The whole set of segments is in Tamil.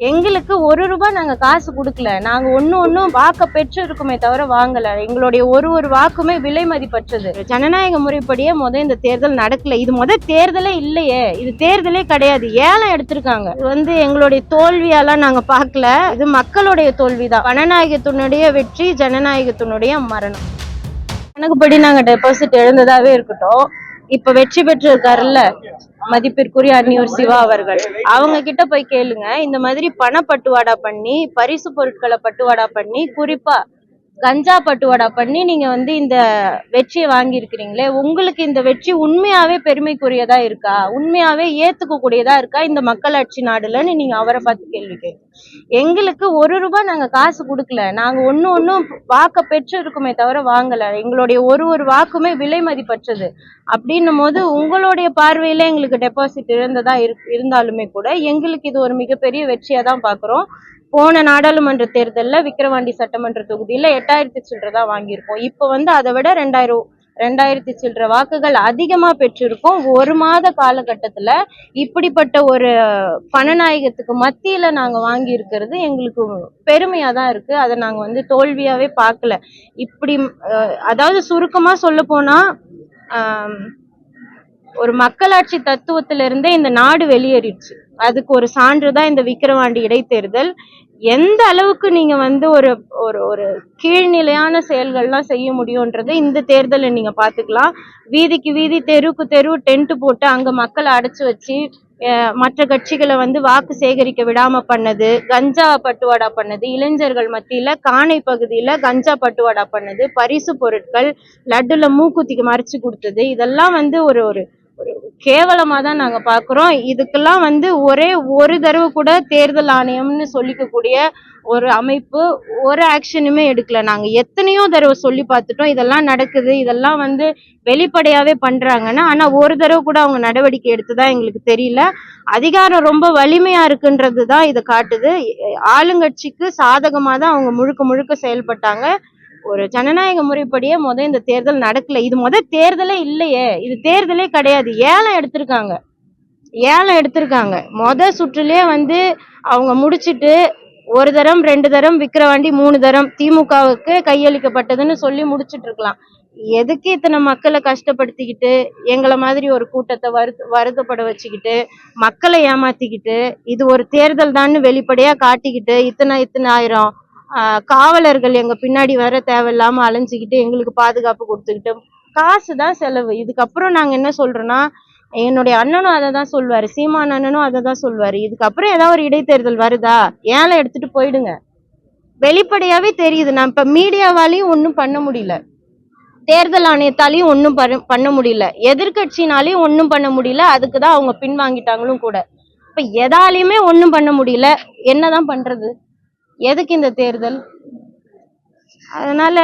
எங்களுக்கு ஒரு ரூபாய் நாங்கள் காசு கொடுக்கல. நாங்கள் ஒன்று ஒன்றும் வாக்க பெற்றிருக்குமே தவிர வாங்கலை. எங்களுடைய ஒரு ஒரு வாக்குமே விலை மதிப்பற்றது. ஜனநாயக முறைப்படியே முத இந்த தேர்தல் நடக்கல. இது முத தேர்தலே இல்லையே. இது தேர்தலே கிடையாது. ஏலம் எடுத்திருக்காங்க. இது வந்து எங்களுடைய தோல்வியெல்லாம் நாங்கள் பார்க்கல இது மக்களுடைய தோல்வி தான் ஜனநாயகத்தினுடைய வெற்றி ஜனநாயகத்தினுடைய மரணம். கணக்குப்படி நாங்கள் டெபாசிட் எழுந்ததாகவே இருக்கட்டும். இப்ப வெற்றி பெற்றிருக்காருல்ல? மதிப்பிற்குரிய அந்நியூர் சிவா அவர்கள். அவங்க கிட்ட போய் கேளுங்க. இந்த மாதிரி பண பட்டுவாடா பண்ணி பரிசு பொருட்களை பட்டுவாடா பண்ணி குறிப்பா கஞ்சா பட்டுவாடா பண்ணி நீங்க வந்து இந்த வெற்றியை வாங்கியிருக்கிறீங்களே உங்களுக்கு இந்த வெற்றி உண்மையாவே பெருமைக்குரியதா இருக்கா? உண்மையாவே ஏத்துக்க கூடியதா இருக்கா? இந்த மக்களாட்சி நாடுலன்னு நீங்க அவரை பார்த்து கேள்வி கேட்கு எங்களுக்கு ஒரு ரூபாய் நாங்க காசு கொடுக்கல. நாங்க ஒன்னு ஒண்ணும் வாக்க பெற்று இருக்குமே தவிர வாங்கல. எங்களுடைய ஒரு ஒரு வாக்குமே விலை மதிப்பற்றது. அப்படின்னும் போது உங்களுடைய பார்வையில எங்களுக்கு டெபாசிட் இருந்ததா இரு- இருந்தாலுமே கூட எங்களுக்கு இது ஒரு மிகப்பெரிய வெற்றியா தான் பாக்குறோம் போன நாடாளுமன்ற தேர்தலில் விக்கிரவாண்டி சட்டமன்ற தொகுதியில் எட்டாயிரத்தி சில்லறை தான் வாங்கியிருக்கோம் இப்போ வந்து அதை விட ரெண்டாயிரம் ரெண்டாயிரத்தி சில்லற வாக்குகள் அதிகமாக பெற்றிருக்கோம். ஒரு மாத காலகட்டத்தில் இப்படிப்பட்ட ஒரு பணநாயகத்துக்கு மத்தியில் நாங்கள் வாங்கியிருக்கிறது எங்களுக்கு பெருமையாக தான் இருக்குது அதை நாங்கள் வந்து தோல்வியாகவே பார்க்கல. இப்படி அதாவது சுருக்கமாக சொல்ல போனால் ஒரு மக்களாட்சி தத்துவத்திலிருந்தே இந்த நாடு வெளியேறிடுச்சு. அதுக்கு ஒரு சான்று தான் இந்த விக்கிரவாண்டி இடைத்தேர்தல். எந்த அளவுக்கு நீங்க வந்து ஒரு ஒரு ஒரு கீழ்நிலையான செயல்கள்லாம் செய்ய முடியும்ன்றது இந்த தேர்தலை நீங்க பாத்துக்கலாம் வீதிக்கு வீதி தெருவுக்கு தெரு டென்ட் போட்டு அங்க மக்களை அடைச்சு வச்சு மற்ற கட்சிகளை வந்து வாக்கு சேகரிக்க விடாம பண்ணது கஞ்சா பட்டுவாடா பண்ணது இளைஞர்கள் மத்தியில காணை பகுதியில கஞ்சா பட்டுவாடா பண்ணது பரிசு பொருட்கள் லட்டுல மூக்குத்திக்கு மறைச்சு கொடுத்தது இதெல்லாம் வந்து ஒரு ஒரு கேவலமாக தான் நாங்கள் பார்க்குறோம் இதுக்கெல்லாம் வந்து ஒரே ஒரு தடவை கூட தேர்தல் ஆணையம்னு சொல்லிக்கக்கூடிய ஒரு அமைப்பு ஒரு ஆக்ஷனுமே எடுக்கல. நாங்கள் எத்தனையோ தடவை சொல்லி பார்த்துட்டோம். இதெல்லாம் நடக்குது. இதெல்லாம் வந்து வெளிப்படையாகவே பண்ணுறாங்கன்னா ஆனால் ஒரு தடவை கூட அவங்க நடவடிக்கை எடுத்ததா எங்களுக்கு தெரியல. அதிகாரம் ரொம்ப வலிமையாக இருக்குன்றது தான் இதை காட்டுது. ஆளுங்கட்சிக்கு சாதகமாக தான் அவங்க முழுக்க முழுக்க செயல்பட்டாங்க. ஒரு ஜனநாயக முறைப்படியே முத இந்த தேர்தல் நடக்கல. இது முத தேர்தலே இல்லையே. இது தேர்தலே கிடையாது. ஏலம் எடுத்திருக்காங்க. ஏலம் எடுத்திருக்காங்க. முத சுற்றுலயே வந்து அவங்க முடிச்சிட்டு ஒரு தரம் ரெண்டு தரம் விக்கிரவாண்டி மூணு தரம் திமுகவுக்கு கையளிக்கப்பட்டதுன்னு சொல்லி முடிச்சிட்டு இருக்கலாம் எதுக்கு இத்தனை மக்களை கஷ்டப்படுத்திக்கிட்டு எங்களை மாதிரி ஒரு கூட்டத்தை வருத்த வருத்தப்பட வச்சுக்கிட்டு மக்களை ஏமாத்திக்கிட்டு இது ஒரு தேர்தல் தான்னு வெளிப்படையா காட்டிக்கிட்டு இத்தனை இத்தனை ஆயிரம் காவலர்கள் எங்க பின்னாடி வர தேவையில்லாம அலைஞ்சுக்கிட்டு எங்களுக்கு பாதுகாப்பு கொடுத்துக்கிட்டு காசு தான் செலவு. இதுக்கப்புறம் நாங்க என்ன சொல்றோம்னா என்னுடைய அண்ணனும் அதை தான் சொல்வாரு சீமான் அண்ணனும் அதை தான் சொல்வாரு. இதுக்கப்புறம் ஏதாவது ஒரு இடைத்தேர்தல் வருதா? ஏலம் எடுத்துட்டு போயிடுங்க. வெளிப்படையாவே தெரியுது. நான் இப்ப மீடியாவாலையும் ஒன்றும் பண்ண முடியல. தேர்தல் ஆணையத்தாலையும் ஒன்றும் பண்ண முடியல. எதிர்கட்சினாலையும் ஒன்றும் பண்ண முடியல. அதுக்கு தான் அவங்க பின்வாங்கிட்டாங்களும் கூட. இப்போ எதாலையுமே ஒன்றும் பண்ண முடியல. என்னதான் பண்றது? எதுக்கு இந்த தேர்தல்? அதனால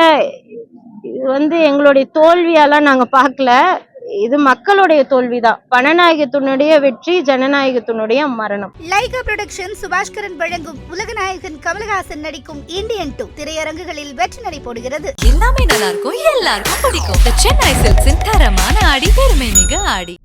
இது வந்து எங்களுடைய தோல்வியெல்லாம் நாங்க பார்க்கல. இது மக்களுடைய தோல்விதான். பணநாயகத்தினுடைய வெற்றி ஜனநாயகத்தினுடைய மரணம். லைகா புரொடக்ஷன் சுபாஷ்கரன் வழங்கும் உலகநாயகன் கமலஹாசன் நடிக்கும் இந்தியன் டூ திரையரங்குகளில் வெற்றி நடை போடுகிறது. எல்லாமே நல்லா இருக்கும் எல்லாருக்கும் பிடிக்கும். சென்னை சில்க்ஸின் தரமான ஆடி பெருமை மிக ஆடி.